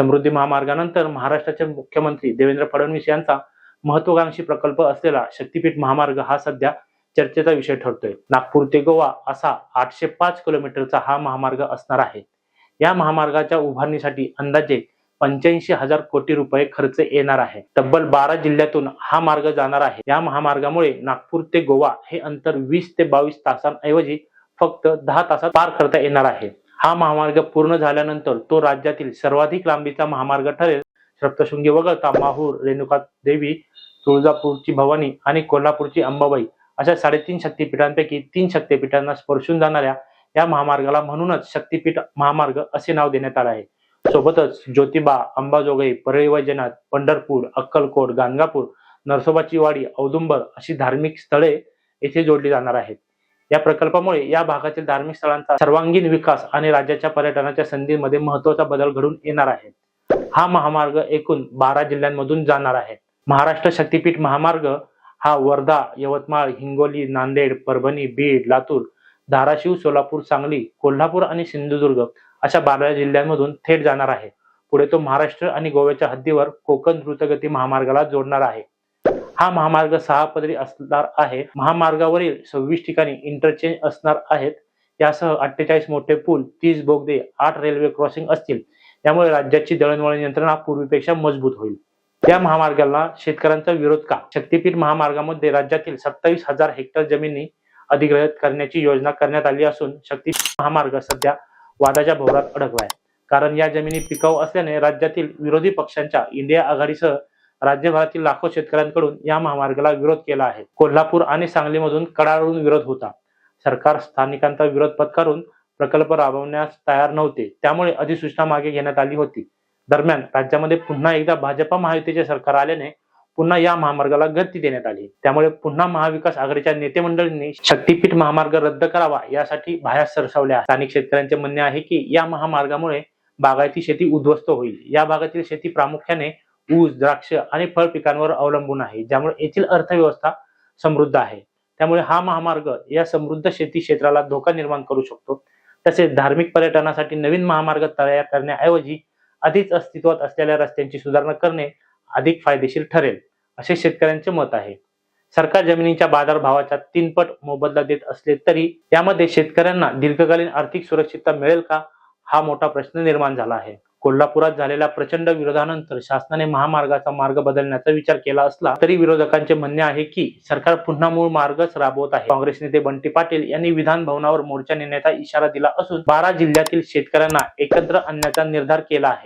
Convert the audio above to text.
समृद्धी महामार्गानंतर महाराष्ट्राचे मुख्यमंत्री देवेंद्र फडणवीस यांचा महत्वाकांक्षी प्रकल्प असलेला शक्तीपीठ महामार्ग हा सध्या चर्चेचा विषय ठरतोय. नागपूर ते गोवा असा आठशे पाच किलोमीटरचा हा महामार्ग असणार आहे. या महामार्गाच्या उभारणीसाठी अंदाजे पंच्याऐंशी हजार कोटी रुपये खर्च येणार आहे. तब्बल बारा जिल्ह्यातून हा मार्ग जाणार आहे. या महामार्गामुळे नागपूर ते गोवा हे अंतर वीस ते बावीस तासांऐवजी फक्त दहा तासात पार करता येणार आहे. हा महामार्ग पूर्ण झाल्यानंतर तो राज्यातील सर्वाधिक लांबीचा महामार्ग ठरेल. सप्तशृंगी वगळता माहूर रेणुका देवी तुळजापूरची भवानी आणि कोल्हापूरची अंबाबाई अशा साडेतीन शक्तीपीठांपैकी तीन शक्तीपीठांना स्पर्शून जाणाऱ्या या महामार्गाला म्हणूनच शक्तीपीठ महामार्ग असे नाव देण्यात आले आहे. सोबतच ज्योतिबा अंबाजोगाई परळी वैजनाथ पंढरपूर अक्कलकोट गाणगापूर नरसोबाची वाडी औदुंबर अशी धार्मिक स्थळे येथे जोडली जाणार आहेत. या प्रकल्पामुळे या भागातील धार्मिक स्थळांचा सर्वांगीण विकास आणि राज्याच्या पर्यटनाच्या संधीमध्ये महत्त्वाचा बदल घडून येणार आहे. हा महामार्ग एकूण बारा जिल्ह्यांमधून जाणार आहे. महाराष्ट्र शक्तीपीठ महामार्ग हा वर्धा यवतमाळ हिंगोली नांदेड परभणी बीड लातूर धाराशिव सोलापूर सांगली कोल्हापूर आणि सिंधुदुर्ग अशा बारा जिल्ह्यांमधून थेट जाणार आहे. पुढे तो महाराष्ट्र आणि गोव्याच्या हद्दीवर कोकण द्रुतगती महामार्गाला जोडणार आहे. हा महामार्ग सहा पदरी असणार आहे. महामार्गावरील सव्वीस ठिकाणी इंटरचेंज असणार आहेत. यासह अठ्ठेचाळीस मोठे पूल तीस बोगदे आठ रेल्वे क्रॉसिंग असतील. त्यामुळे राज्याची दळणवळण यंत्रणा पूर्वीपेक्षा मजबूत होईल. या महामार्गाला शेतकऱ्यांचा विरोध का? शक्तीपीठ महामार्गामध्ये राज्यातील सत्तावीस हजार हेक्टर जमिनी अधिग्रहित करण्याची योजना करण्यात आली असून शक्तीपीठ महामार्ग सध्या वादाच्या भोवरात अडकला आहे कारण या जमिनी पिकाऊ असल्याने राज्यातील विरोधी पक्षांच्या इंडिया आघाडीसह राज्यभरातील लाखो शेतकऱ्यांकडून या महामार्गाला विरोध केला आहे. कोल्हापूर आणि सांगलीमधून कडाडून विरोध होता. सरकार स्थानिकांचा विरोध पत्करून प्रकल्प राबवण्यास तयार नव्हते. त्यामुळे अधिसूचना मागे घेण्यात आली होती. दरम्यान राज्यामध्ये पुन्हा एकदा भाजपा महायुतीचे सरकार आल्याने पुन्हा या महामार्गाला गती देण्यात आली. त्यामुळे पुन्हा महाविकास आघाडीच्या नेते मंडळींनी शक्तीपीठ महामार्ग रद्द करावा यासाठी बाहेर सरसावल्या स्थानिक शेतकऱ्यांचे म्हणणे आहे की या महामार्गामुळे बागायती शेती उद्ध्वस्त होईल. या भागातील शेती प्रामुख्याने ऊस द्राक्ष आणि फळ पिकांवर अवलंबून आहे. ज्यामुळे येथील अर्थव्यवस्था समृद्ध आहे. त्यामुळे हा महामार्ग या समृद्ध शेती क्षेत्राला धोका निर्माण करू शकतो. तसेच धार्मिक पर्यटनासाठी नवीन महामार्ग तयार करण्याऐवजी आधीच अस्तित्वात असलेल्या रस्त्यांची सुधारणा करणे अधिक फायदेशीर ठरेल असे शेतकऱ्यांचे मत आहे. सरकार जमिनीच्या बाजारभावाच्या तीनपट मोबदला देत असले तरी यामध्ये शेतकऱ्यांना दीर्घकालीन आर्थिक सुरक्षितता मिळेल का? हा मोठा प्रश्न निर्माण झाला आहे. कोल्हापुरात झालेल्या प्रचंड विरोधानंतर शासनाने महामार्गाचा मार्ग बदलण्याचा विचार केला असला तरी विरोधकांचे म्हणणे आहे की सरकार पुन्हा मूळ मार्गच राबवत आहे. काँग्रेस नेते बंटी पाटील यांनी विधान भवनावर मोर्चा नेण्याचा इशारा दिला असून बारा जिल्ह्यातील शेतकऱ्यांना एकत्र आणण्याचा निर्धार केला आहे.